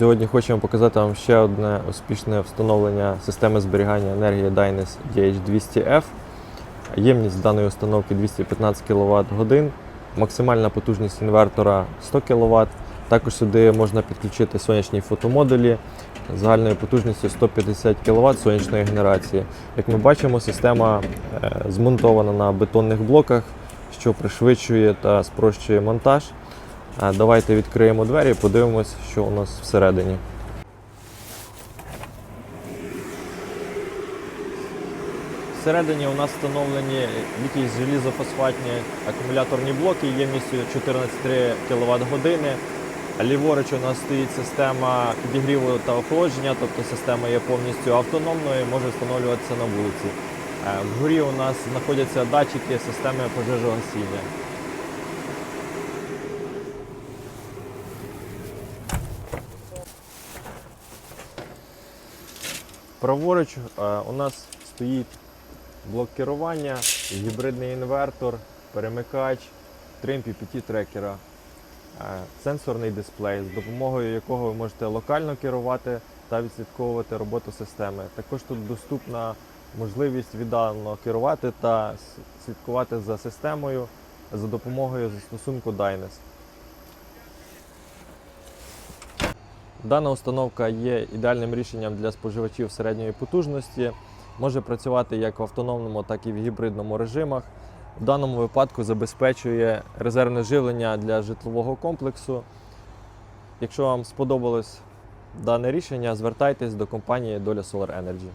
Сьогодні хочемо показати вам ще одне успішне встановлення системи зберігання енергії Dynes DH200F. Ємність даної установки 215 кВт годин, максимальна потужність інвертора 100 кВт. Також сюди можна підключити сонячні фотомодулі загальною потужністю 150 кВт сонячної генерації. Як ми бачимо, система е, змонтована на бетонних блоках, що пришвидшує та спрощує монтаж. Давайте відкриємо двері і подивимось, що у нас всередині. Всередині у нас встановлені якісь желізофосфатні акумуляторні блоки ємністю 14,3 кВт години. Ліворуч у нас стоїть система підігріву та охолодження, тобто система є повністю автономною, може встановлюватися на вулиці. Е, Вгорі у нас знаходяться датчики системи пожежогасіння. Праворуч е, у нас стоїть блок керування, гібридний інвертор, перемикач, 3 MPPT трекера, е, сенсорний дисплей, з допомогою якого ви можете локально керувати та відслідковувати роботу системи. Також тут доступна можливість віддалено керувати та слідкувати за системою за допомогою застосунку Dynes. Дана установка є ідеальним рішенням для споживачів середньої потужності. Може працювати як в автономному, так і в гібридному режимах. В даному випадку забезпечує резервне живлення для житлового комплексу. Якщо вам сподобалось дане рішення, звертайтесь до компанії Доля Solar Energy.